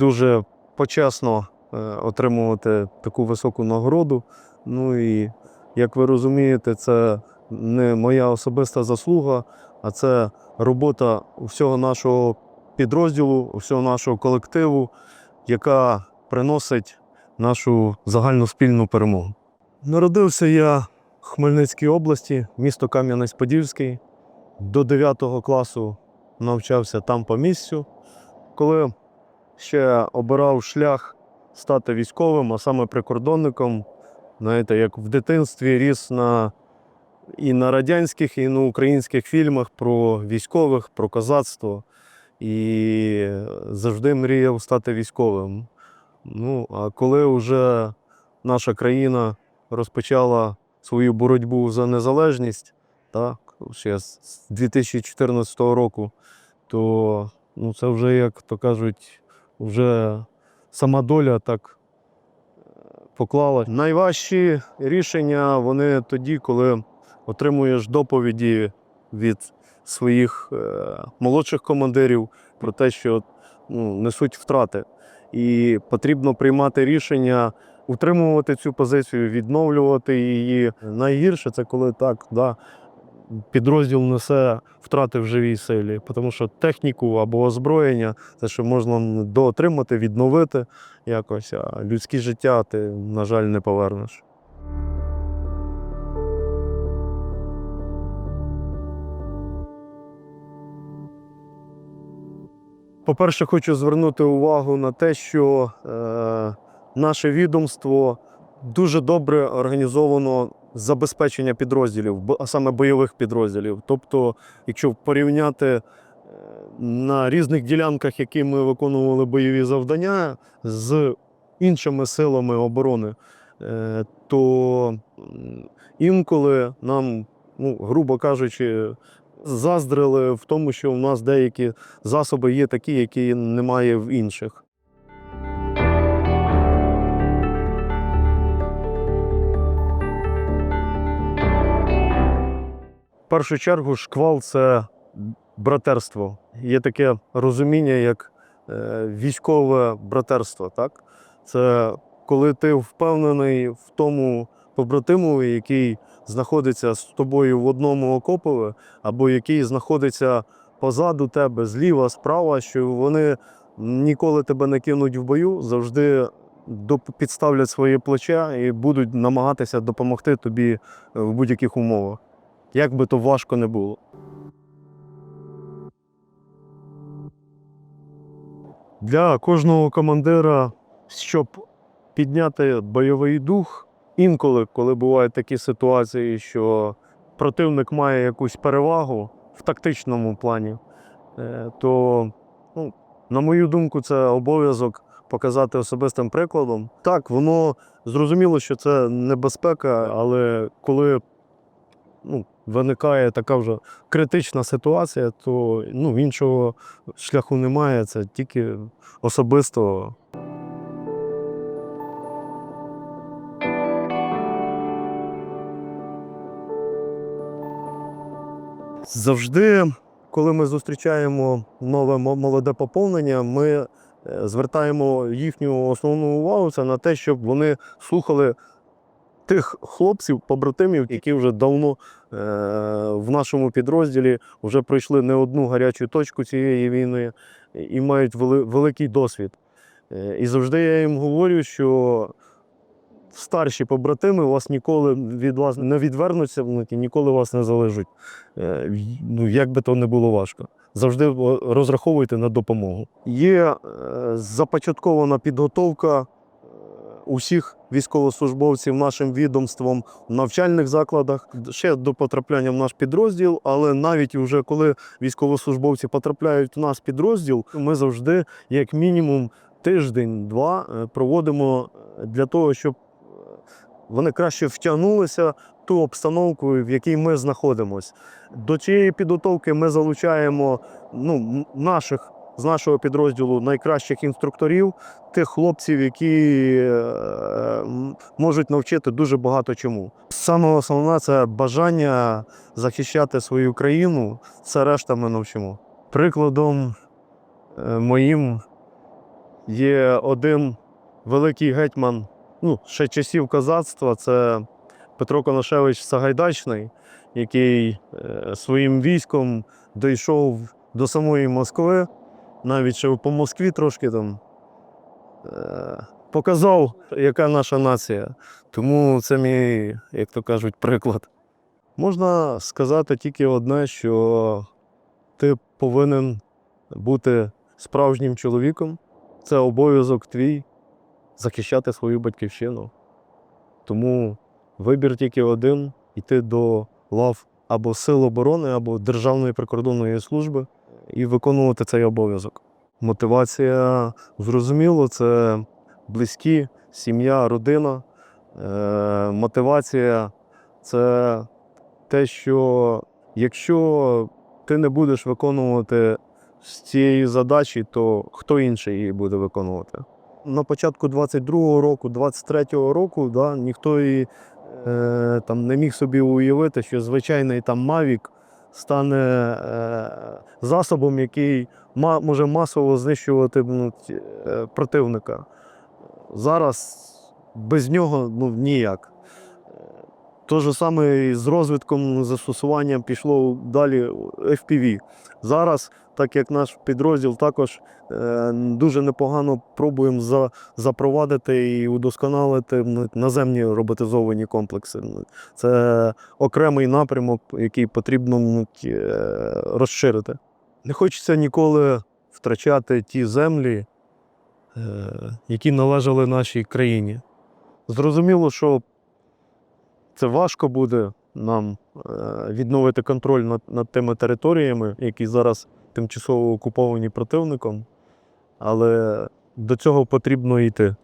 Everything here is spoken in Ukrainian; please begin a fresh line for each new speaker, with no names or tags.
дуже почесно е, отримувати таку високу нагороду. Ну і як ви розумієте, це не моя особиста заслуга, а це робота всього нашого підрозділу, всього нашого колективу, яка приносить нашу загальну спільну перемогу. Народився я в Хмельницькій області, місто Кам'янець-Подільський. До 9 класу навчався там по місцю. Коли ще обирав шлях стати військовим, а саме прикордонником, знаєте, як в дитинстві ріс на і на радянських, і на українських фільмах про військових, про козацтво. І завжди мріяв стати військовим. Ну, а коли вже наша країна розпочала свою боротьбу за незалежність, так, ще з 2014 року, то ну, це вже, як то кажуть, вже сама доля так е, поклала. Найважчі рішення вони тоді, коли отримуєш доповіді від своїх е, молодших командирів про те, що ну, несуть втрати. І потрібно приймати рішення, утримувати цю позицію, відновлювати її. Найгірше це коли так, да, підрозділ несе втрати в живій силі, тому що техніку або озброєння, це що можна доотримати, відновити якось, а людське життя ти, на жаль, не повернеш. По-перше, хочу звернути увагу на те, що е, наше відомство дуже добре організовано забезпечення підрозділів, а саме бойових підрозділів. Тобто, якщо порівняти е, на різних ділянках, які ми виконували бойові завдання з іншими силами оборони, е, то інколи нам, ну, грубо кажучи, заздрили в тому, що у нас деякі засоби є такі, які немає в інших. Першу чергу шквал це братерство. Є таке розуміння, як е, військове братерство. Так? Це коли ти впевнений в тому побратимові, який знаходиться з тобою в одному окопові, або який знаходиться позаду тебе, зліва, справа, що вони ніколи тебе не кинуть в бою, завжди підставлять своє плече і будуть намагатися допомогти тобі в будь-яких умовах. Як би то важко не було. Для кожного командира, щоб підняти бойовий дух, інколи, коли бувають такі ситуації, що противник має якусь перевагу в тактичному плані, е, то, ну, на мою думку, це обов'язок показати особистим прикладом. Так, воно зрозуміло, що це небезпека, але коли ну, виникає така вже критична ситуація, то ну, іншого шляху немає. Це тільки особисто Завжди, коли ми зустрічаємо нове молоде поповнення, ми е, звертаємо їхню основну увагу це на те, щоб вони слухали тих хлопців, побратимів, які вже давно е, в нашому підрозділі вже пройшли не одну гарячу точку цієї війни і мають вели- великий досвід. Е, І завжди я їм говорю, що старші побратими вас ніколи від вас не відвернуться, ніколи вас не залежуть. Е, Ну, як би то не було важко. Завжди розраховуйте на допомогу. Є е, започаткована підготовка е, усіх військовослужбовців нашим відомством в навчальних закладах ще до потрапляння в наш підрозділ. Але навіть вже коли військовослужбовці потрапляють в наш підрозділ, ми завжди, як мінімум, тиждень-два е, проводимо для того, щоб е, вони краще втягнулися в ту обстановку, в якій ми знаходимося. До цієї підготовки ми залучаємо ну, наших з нашого підрозділу найкращих інструкторів, тих хлопців, які е, можуть навчити дуже багато чому. Саме основне це бажання захищати свою країну, все решта ми навчимо. Прикладом е, моїм є один великий гетьман ну, ще часів козацтва це Петро Коношевич Сагайдачний, який е, своїм військом дійшов до самої Москви, навіть ще по Москві трошки там е, показав, яка наша нація. Тому це мій, як то кажуть, приклад. Можна сказати тільки одне, що ти повинен бути справжнім чоловіком. Це обов'язок твій захищати свою батьківщину. Тому вибір тільки один йти до лав або Сил оборони, або Державної прикордонної служби і виконувати цей обов'язок. Мотивація, зрозуміло, це близькі, сім'я, родина. Е, мотивація це те, що якщо ти не будеш виконувати з цієї задачі, то хто інший її буде виконувати? На початку 22-го року, 23-го року, да, ніхто і е, там не міг собі уявити, що звичайний там Mavic стане е, засобом, який може масово знищувати ну, е, противника. Зараз без нього ну, ніяк. Те ж саме і з розвитком застосуванням пішло далі FPV. Зараз, так як наш підрозділ також е, дуже непогано пробуємо запровадити і удосконалити наземні роботизовані комплекси. Це окремий напрямок, який потрібно е, розширити. Не хочеться ніколи втрачати ті землі, е, які належали нашій країні. Зрозуміло, що це важко буде нам відновити контроль над, над тими територіями, які зараз тимчасово окуповані противником, але до цього потрібно йти.